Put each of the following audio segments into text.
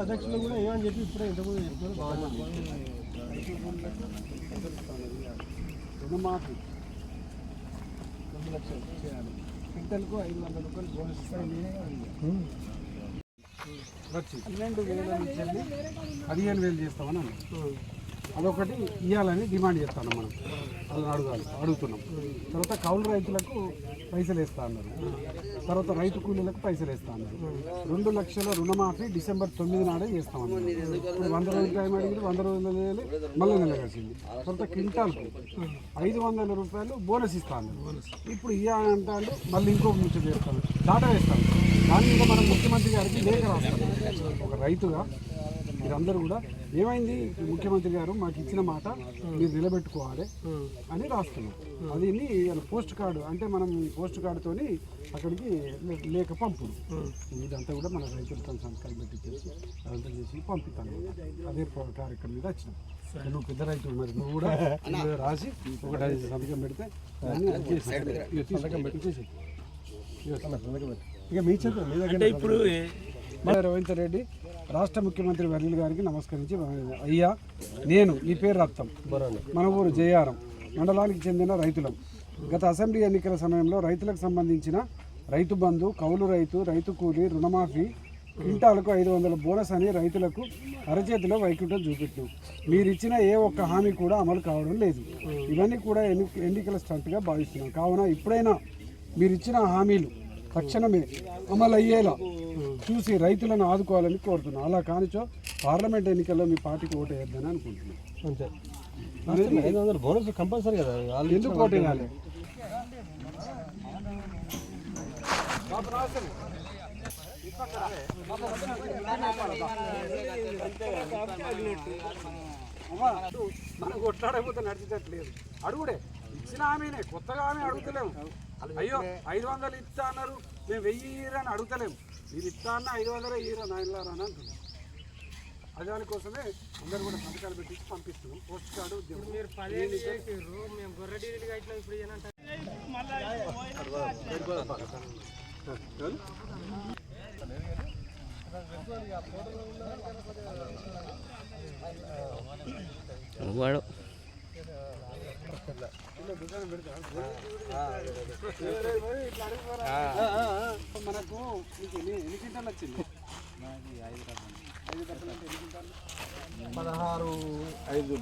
అధ్యక్షులు కూడా ఏమని చెప్పి ఇప్పుడే ఇంతకుముందు చెప్తున్నారు రుణమాఫీ. రెండు లక్షలు చేయాలి. క్వింటల్కు ఐదు వందల రూపాయలు బోనస్ వచ్చి పన్నెండు వేల నుంచి వెళ్ళి పదిహేను వేలు చేస్తామని అన్నారు అదొకటి ఇవ్వాలని డిమాండ్ చేస్తాను మనం. వాళ్ళని అడగాలి. అడుగుతున్నాం. తర్వాత కౌలు రైతులకు పైసలు వేస్తా అన్నారు. తర్వాత రైతు కూలీలకు పైసలు వేస్తాను. అన్నారు రెండు లక్షల రుణమాఫీ డిసెంబర్ తొమ్మిది నాడే చేస్తామన్నారు ఇప్పుడు వంద రోజుల టైం అడిగింది వంద రోజులు వేయాలి మళ్ళీ నెల కలిసింది తర్వాత క్వింటాల్కు ఐదు వందల రూపాయలు బోనస్ ఇస్తా ఇప్పుడు ఇప్పుడు ఇవ్వాలంటాడు మళ్ళీ ఇంకో ముచ్చట చేస్తాను డాటా వేస్తాను దాని మీద మనం ముఖ్యమంత్రి గారికి లేఖ రాస్తాను ఒక రైతుగా మీరందరూ కూడా ఏమైంది? ముఖ్యమంత్రి గారు మాకు ఇచ్చిన మాట మీరు నిలబెట్టుకోవాలి అని రాస్తున్నాం. అది పోస్ట్ కార్డు అంటే మనం పోస్ట్ కార్డుతోని అక్కడికి లే- లేఖ పంపుడు. ఇదంతా కూడా మన రైతులతో సంతకాలు పెట్టించేసి అదంతా చేసి పంపిస్తాను అదే కార్యక్రమం మీద వచ్చినాం. నువ్వు పెద్ద రైతు మరి నువ్వు కూడా రాసి ఒకటి ఐదు సంతకం పెడితే దాన్ని సంతకం పెట్టు. ఇక మీ మీ దగ్గర ఇప్పుడు రవీందర్ రెడ్డి రాష్ట్ర ముఖ్యమంత్రి వర్యులు గారికి నమస్కరించి అయ్యా నేను ఈ పేరు రక్తం. మన ఊరు జయారం మండలానికి చెందిన రైతులం. గత అసెంబ్లీ ఎన్నికల సమయంలో రైతులకు సంబంధించిన రైతు బంధు కౌలు రైతు రైతు కూలీ రుణమాఫీ క్వింటాలకు ఐదు వందల బోనస్ అని రైతులకు అరచేతిలో వైకుంఠం చూపెట్టు. మీరిచ్చిన ఏ ఒక్క హామీ కూడా అమలు కావడం లేదు. ఇవన్నీ కూడా ఎన్ని ఎన్నికల స్టంట్గా భావిస్తున్నాం. కావున ఇప్పుడైనా మీరిచ్చిన హామీలు తక్షణమే అమలు అయ్యేలా చూసి రైతులను ఆదుకోవాలని కోరుతున్నాను అలా కానిచో పార్లమెంట్ ఎన్నికల్లో మీ పార్టీకి ఓటు వేయద్దని అనుకుంటున్నాను అంతే ఐదు వందలు బోనస్ కంపల్సరీ కదా. వాళ్ళు ఎందుకు ఓటు వేయాలి మనం కొట్లాడకపోతే నడిచేటట్లేదు. అడుగుడే ఇచ్చిన ఆమెనే కొత్తగా ఆమె అడుగుతలేము. అయ్యో ఐదు వందలు ఇస్తా అన్నారు మేము వెయ్యి ఇయ్యరని అడుగుతలేము. మీరు ఇస్తా అన్న ఐదు వందలే ఇయ్యరా నాయనలారా అని అంటున్నాం అది దానికోసమే అందరు కూడా సంతకాలు పెట్టి పంపిస్తున్నాం పోస్ట్ కార్డు మీరు వాడు మనకు మీకు ఎన్ని ఎన్ని క్వింటాలు వచ్చింది పదహారు ఐదు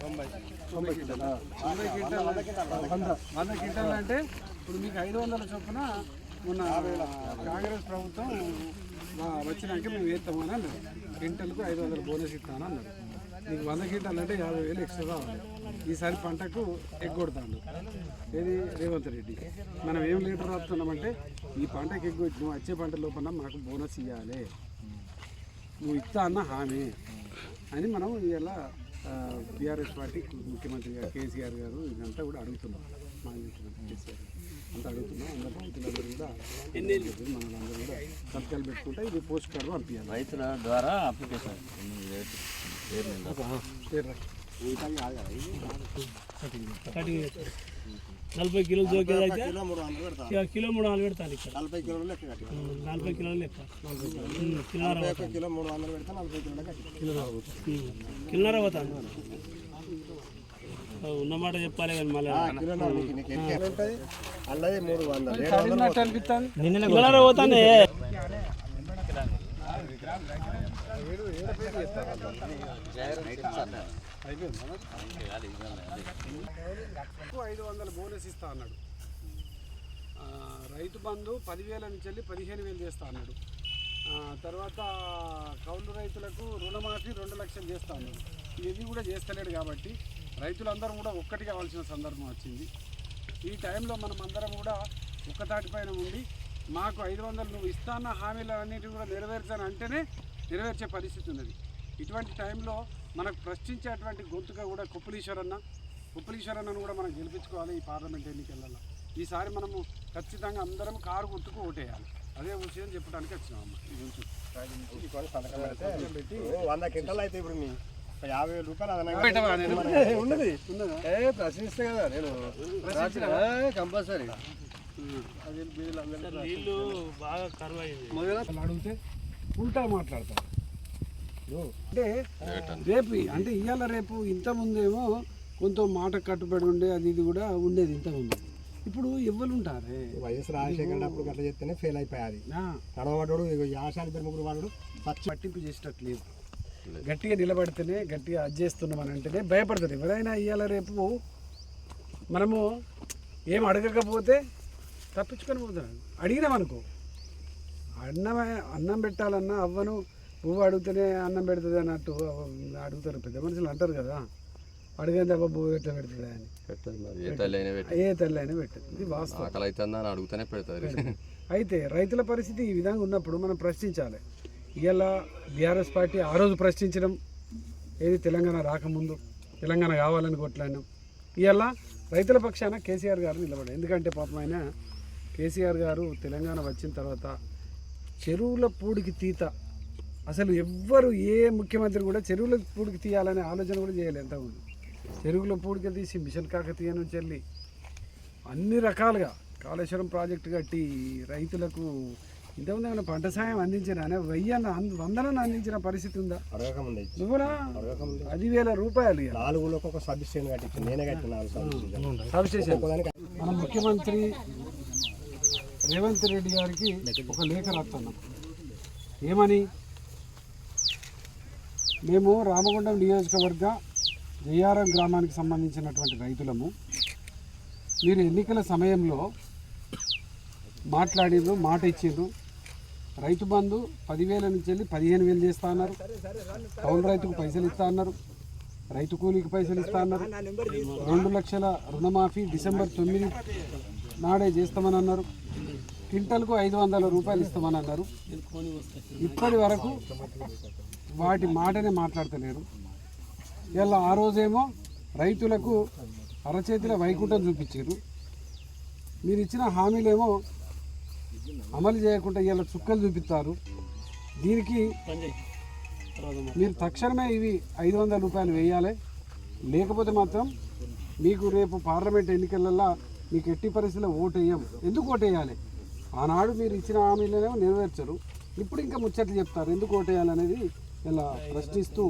తొంభై తొంభై క్వింటాలు తొంభై క్వింటాలు వంద వంద క్వింటాలు అంటే ఇప్పుడు మీకు ఐదు వందల చొప్పున మొన్న కాంగ్రెస్ ప్రభుత్వం వచ్చినాక మేము వేస్తామని అన్నారు. క్వింటల్కు ఐదు వందల బోనస్ ఇస్తామని అన్నారు నీకు వంద క్వింటాలు అంటే యాభై వేలు ఎక్స్ట్రా రావాలి ఈసారి పంటకు ఎగ్గొడతాడు ఏది? రేవంత్ రెడ్డి. మనం ఏం లీటర్ రాస్తున్నామంటే ఈ పంటకి ఎగ్గొట్టి నువ్వు వచ్చే పంట లోపల మాకు బోనస్ ఇవ్వాలి నువ్వు ఇస్తా అన్న హామీ. అని మనం ఇలా బీఆర్ఎస్ పార్టీ ముఖ్యమంత్రి గారు కేసీఆర్ గారు ఇదంతా కూడా అడుగుతున్నాం. మా ముఖ్యమంత్రి కేసీఆర్ అంతా అడుగుతున్నాం. అందరు రైతులందరూ కూడా మనందరూ కూడా సంతకాలు పెట్టుకుంటే ఇది పోస్ట్ కార్డు పంపించాలి. రైతుల ద్వారా అప్లికేషన్. నలభై కిలోలు ఇక కిలో మూడు వందలు పెడతాను ఇక్కడ. నలభై కిలోలు లెక్క నలభై కిలోలు లెక్క. ఉమ్, కిలోన్నర పోతాను. కిలో మూడు వందలు పెడితే నలభై కిలోలు కట్టి ఉమ్, కిలోన్నర పోతాను. ఉన్నమాట చెప్పాలి కానీ మళ్ళీ. అల్లది మూడు వందలు. పోతానే. ఐదు వందల బోనస్ ఇస్తా అన్నాడు రైతు బంధు పదివేల నుంచి వెళ్ళి పదిహేను వేలు చేస్తా అన్నాడు. తర్వాత కౌలు రైతులకు రుణమాఫీ రెండు లక్షలు చేస్తా అన్నాడు. ఇది కూడా చేస్తలేడు కాబట్టి రైతులందరం కూడా ఒక్కటి కావాల్సిన సందర్భం వచ్చింది. ఈ టైంలో మనం అందరం కూడా ఒక్కతాటిపైన ఉండి మాకు ఐదు వందలు నువ్వు ఇస్తాన్న హామీలు అన్నిటి కూడా నెరవేర్చాను అంటేనే నెరవేర్చే పరిస్థితి ఉన్నది. ఇటువంటి టైంలో మనకు ప్రశ్నించేటువంటి గొంతుగా కూడా కుప్పలీశ్వరన్న ఉప్పలీశ్వరన్నను కూడా మనం గెలిపించుకోవాలి ఈ పార్లమెంట్ ఎన్నికలలో. ఈసారి మనము ఖచ్చితంగా అందరం కారు గుర్తుకు ఓటేయాలి. అదే విషయం చెప్పడానికి వచ్చినాం వంద క్వింటల్ అయితే ఇప్పుడు యాభై వేల రూపాయలు? ఉన్నది. ఉన్నదా? ఏ ప్రశ్నిస్తే కదా నేను. కంపల్సరీ. అది నీళ్ళు బాగా కరువు అయింది. అడిగితే ఉంటా మాట్లాడతారు ఓ, అంటే రేపు అంటే ఇవాళ రేపు ఇంత ముందేమో కొంత మాట కట్టుబడి ఉండే అది ఇది కూడా ఉండేది ఇంత ముందు ఇప్పుడు ఎవ్వరు ఉంటారే? వైఎస్ రాజశేఖర్ అప్పుడు అట్లా చెప్తేనే ఫెయిల్ ఇగో యాశాలు ఇద్దరు ముగ్గురు వాడు పచ్చి పట్టింపు చేసేటట్టు లేదు గట్టిగా నిలబడితేనే గట్టిగా అది చేస్తున్నాం అని అంటేనే భయపడతారు. ఎవరైనా ఇవాళ రేపు మనము ఏం అడగకపోతే తప్పించుకొని పోతారు. అడిగినామనుకో. అన్నమే అన్నం పెట్టాలన్నా అవ్వను పువ్వు అడిగితేనే అన్నం పెడుతుంది అన్నట్టు అడుగుతారు పెద్ద మనుషులు అంటారు కదా. అడిగేది అవ్వ పువ్వు ఎట్లా పెడుతుంది అని. ఏ తల్లి అయినా పెట్టదు. ఇది వాస్తవం. అడుగుతూనే పెడతారు అయితే రైతుల పరిస్థితి ఈ విధంగా ఉన్నప్పుడు మనం ప్రశ్నించాలి. ఇవాళ బీఆర్ఎస్ పార్టీ ఆ రోజు ప్రశ్నించడం ఏది తెలంగాణ రాకముందు తెలంగాణ కావాలని కొట్లాడినాం. ఇవాళ రైతుల పక్షాన కేసీఆర్ గారు నిలబడారు ఎందుకంటే పాపం ఆయన కేసీఆర్ గారు తెలంగాణ వచ్చిన తర్వాత చెరువుల పూడికి తీత. అసలు ఎవ్వరు ఏ ముఖ్యమంత్రి కూడా చెరువుల పూడికి తీయాలనే ఆలోచన కూడా చేయలేదు ఎంతమంది. చెరువుల పూడికి తీసి మిషన్ కాకతీయ నుంచి వెళ్ళి అన్ని రకాలుగా కాళేశ్వరం ప్రాజెక్టు కట్టి రైతులకు ఇంతకుముందు ఏమైనా పంట సాయం అందించిన అనే వెయ్యి వందలను అందించిన పరిస్థితి ఉందా? నువ్వునా? అడగకముందే పదివేల రూపాయలు. నాలుగులోకి ఒక సబ్ స్టేషన్ కట్టించాను నేనే కట్టిన నాలుగు సబ్ స్టేషన్. సబ్స్టేషన్ ఒక్కోదానికి మన ముఖ్యమంత్రి రేవంత్ రెడ్డి గారికి ఒక లేఖ రాస్తున్నాం ఏమని? మేము రామగుండం నియోజకవర్గ జయారం గ్రామానికి సంబంధించినటువంటి రైతులము. మీరు ఎన్నికల సమయంలో మాట్లాడిర్రు మాట ఇచ్చిండ్రు. రైతు బంధు పదివేల నుంచి వెళ్ళి పదిహేను వేలు చేస్తా అన్నారు. టౌన్ రైతుకు పైసలు ఇస్తా అన్నారు. రైతు కూలీకి పైసలు ఇస్తా అన్నారు. రెండు లక్షల రుణమాఫీ డిసెంబర్ తొమ్మిది నాడే చేస్తామని అన్నారు. క్వింటల్కు ఐదు వందల రూపాయలు ఇస్తామని అన్నారు ఇప్పటి వరకు వాటి మాటనే మాట్లాడతలేరు. ఇలా ఆ రోజేమో రైతులకు అరచేతిలో వైకుంఠం చూపించారు. మీరు ఇచ్చిన హామీలేమో అమలు చేయకుండా ఇలా చుక్కలు చూపిస్తారు. దీనికి మీరు తక్షణమే ఇవి ఐదు వందల రూపాయలు వేయాలి. లేకపోతే మాత్రం మీకు రేపు పార్లమెంట్ ఎన్నికలలో మీకు ఎట్టి పరిస్థితుల్లో ఓటు వేయం ఎందుకు ఓటు వేయాలి ఆనాడు మీరు ఇచ్చిన హామీలనేమో నెరవేర్చరు. ఇప్పుడు ఇంకా ముచ్చట్లు చెప్తారు. ఎందుకు ఓటు వేయాలనేది ఇలా ప్రశ్నిస్తూ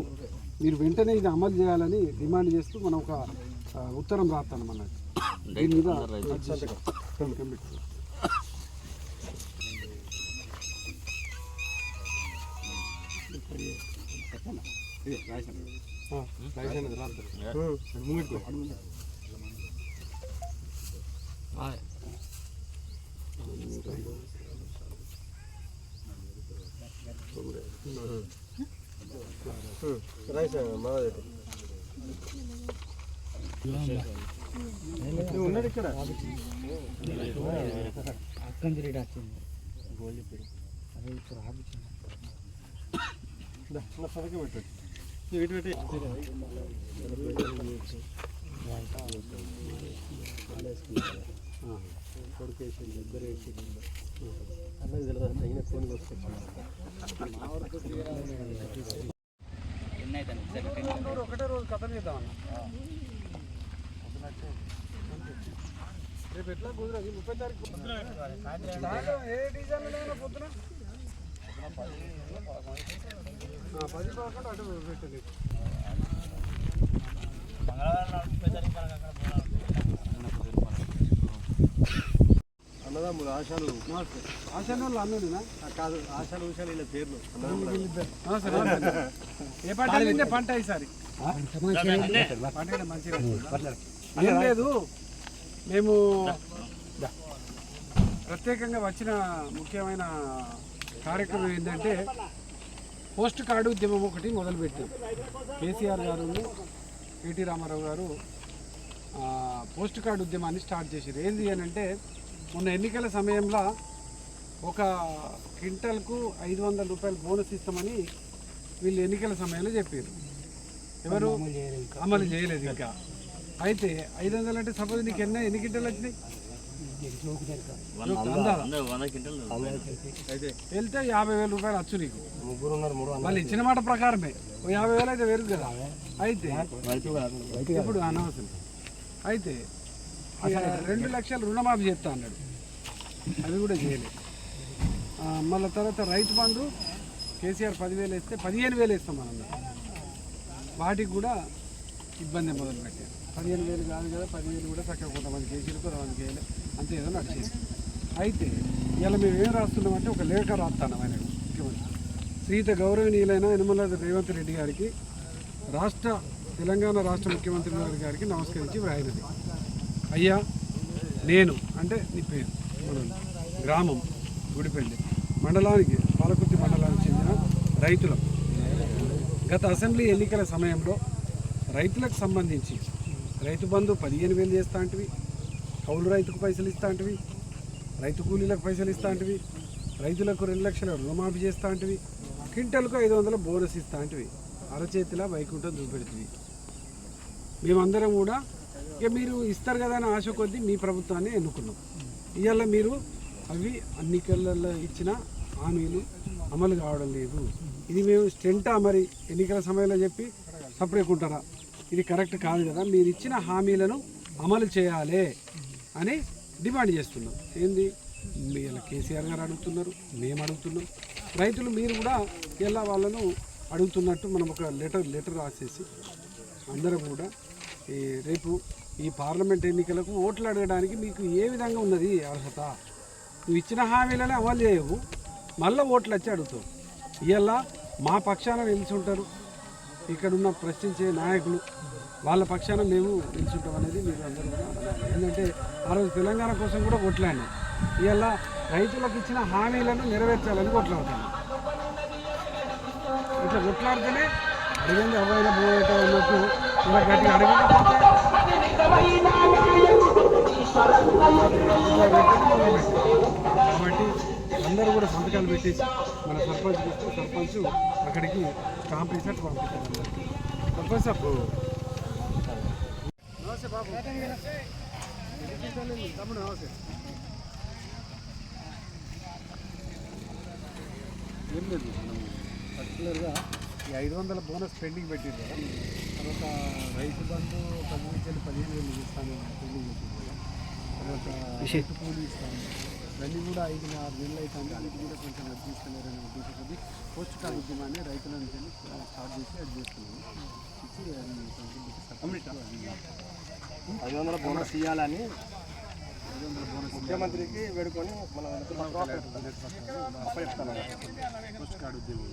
మీరు వెంటనే ఇది అమలు చేయాలని డిమాండ్ చేస్తూ మనం ఒక ఉత్తరం రాస్తాను అన్నట్టు దీని మీద కమిటీ. ఆ, రాశాను, రాస్తాను. ఉన్నది ఇక్కడ నా పదకే పెట్టు ఇటు పెట్టి అన్నది తెలియదు అయినా ఫోన్ ఒకటే రోజు కథ చేద్దామన్న రేపు ఎట్లా కుదరదు ముప్పై తారీఖు సాయంత్రం ఏ డిజైన్ పొద్దున పది పదకొండు అటు పెట్టలేదు అన్నదమ్ముడు ఆశాలు. ఆశాన్ వాళ్ళు అన్నదినా కాదు ఆశాలు విషయాలు ఇలా పేర్లు. ఏ పంట పంట ఈసారి? పంట. మంచిగా లేదు. మేము ప్రత్యేకంగా వచ్చిన ముఖ్యమైన కార్యక్రమం ఏంటంటే పోస్ట్ కార్డు ఉద్యమం ఒకటి మొదలుపెట్టాం. కేసీఆర్ గారు కేటీ రామారావు గారు ఆ, పోస్ట్ కార్డు ఉద్యమాన్ని స్టార్ట్ చేశారు. ఏంది అని అంటే మొన్న ఎన్నికల సమయంలో ఒక క్వింటల్కు ఐదు వందల రూపాయలు బోనస్ ఇస్తామని వీళ్ళు ఎన్నికల సమయంలో చెప్పారు. ఎవరు? అమలు చేయలేదు ఇంకా. అయితే ఐదు వందలు అంటే సపోజ్ నీకు ఎన్ని ఎన్ని గింటలు వచ్చినాయి? క్వింటల్. వెళ్తే యాభై వేల రూపాయలు వచ్చు నీకు. ముగ్గురు ఉన్నారు మూడు వాళ్ళు ఇచ్చిన మాట ప్రకారమే. ఓ యాభై వేలు అయితే వేరు కదా. అయితే ఇప్పుడు అనవసరం. అయితే రెండు లక్షలు రుణమాఫీ చేస్తా అన్నాడు. అవి కూడా చేయలేదు మళ్ళీ తర్వాత రైతు బంధు కేసీఆర్ పదివేలు వేస్తే పదిహేను వేలు వేస్తాం మనం వాటికి కూడా ఇబ్బంది మొదలు పెట్టారు పదిహేను వేలు కాదు కదా పదివేలు కూడా చక్కగా కొంతమంది కేసీలు కొంతమంది చేయలేదు అంతే ఏదో నడిచేది అయితే ఇలా మేము ఏం రాస్తున్నామంటే ఒక లేఖ రాస్తాను ఆయన ముఖ్యమంత్రి. శ్రీత గౌరవనీయులైన యనమల రేవంత్ రెడ్డి గారికి రాష్ట్ర తెలంగాణ రాష్ట్ర ముఖ్యమంత్రి గారికి నమస్కరించి వ్రాయినది. అయ్యా నేను అంటే నీ పేరు గ్రామం గుడిపల్లి. మండలానికి పాలకుర్తి మండలానికి చెందిన రైతులు. గత అసెంబ్లీ ఎన్నికల సమయంలో రైతులకు సంబంధించి రైతు బంధు పదిహేను వేలు చేస్తాంటివి కౌలు రైతుకు పైసలు ఇస్తాంటివి రైతు కూలీలకు పైసలు ఇస్తాంటివి రైతులకు రెండు లక్షల రుణమాఫీ చేస్తా అంటివి క్వింటల్కు ఐదు వందల బోనస్ ఇస్తా అంటివి. అరచేతిలా వైకుంఠం చూపెడుతుంది. మేమందరం కూడా ఇక మీరు ఇస్తారు కదా అని ఆశ కొద్దీ మీ ప్రభుత్వాన్ని ఎన్నుకున్నాం. ఇవాళ మీరు అవి ఎన్నికలలో ఇచ్చిన హామీలు అమలు కావడం లేదు. ఇది మేము స్టెంటా మరి ఎన్నికల సమయంలో చెప్పి సపరేకుంటారా? ఇది కరెక్ట్ కాదు కదా. మీరు ఇచ్చిన హామీలను అమలు చేయాలి అని డిమాండ్ చేస్తున్నాం. ఏంది? మీ ఇలా కేసీఆర్ గారు అడుగుతున్నారు మేము అడుగుతున్నాం. రైతులు మీరు కూడా ఇలా వాళ్ళను అడుగుతున్నట్టు మనం ఒక లెటర్ లెటర్ రాసేసి అందరం కూడా ఈ రేపు ఈ పార్లమెంట్ ఎన్నికలకు ఓట్లు అడగడానికి మీకు ఏ విధంగా ఉన్నది అర్హత? నువ్వు ఇచ్చిన హామీలనే అమలు చేయవు. మళ్ళీ ఓట్లు వచ్చి అడుగుతావు. ఇలా మా పక్షాన నిలిచి ఉంటారు ఇక్కడ ఉన్న ప్రశ్నించే నాయకులు వాళ్ళ పక్షాన మేము నిలుచుంటాం అనేది మీరు అందరూ కూడా అనాలి. ఎందుకంటే ఆ రోజు తెలంగాణ కోసం కూడా కొట్లాడినాం. ఇలా రైతులకు ఇచ్చిన హామీలను నెరవేర్చాలని కొట్లాడుతాను ఇట్లా కొట్లాడితేనే అడిగింది అవైనా పోయేట ఉన్నట్టు ఇలా గట్టిగా అడగకపోతే కాబట్టి అందరూ కూడా సంతకాలు పెట్టేసి మన సర్పంచ్ సర్పంచ్ అక్కడికి స్టాంప్ వేసి పంపిస్తారు. సర్పంచ్ సాబ్ నమస్తే బాబు. తమ్ముడు నమస్తే. ఏం లేదు. మనం పర్టికులర్గా ఈ ఐదు వందల బోనస్ పెండింగ్ పెట్టింది కదా తర్వాత రైతు బంధు పది నుంచి పదిహేను వేలు ఇస్తాను కదా తర్వాత రైతు కూలీ ఇస్తాను. ఇవన్నీ కూడా ఐదు ఆరు నెలలు అవుతుంది అది కూడా కొంచెం అది తీసుకెళ్ళారనే ఉద్దేశం కొద్ది పోస్ట్ కార్డ్ ఉద్యమాన్ని రైతుల నుంచి స్టార్ట్ చేసి అది చేస్తున్నాము ఇచ్చి ఐదు వందల బోనస్ ఇవ్వాలని ముఖ్యమంత్రికి వేడుకొని మన పోస్ట్ కార్డ్ ఉద్యమం.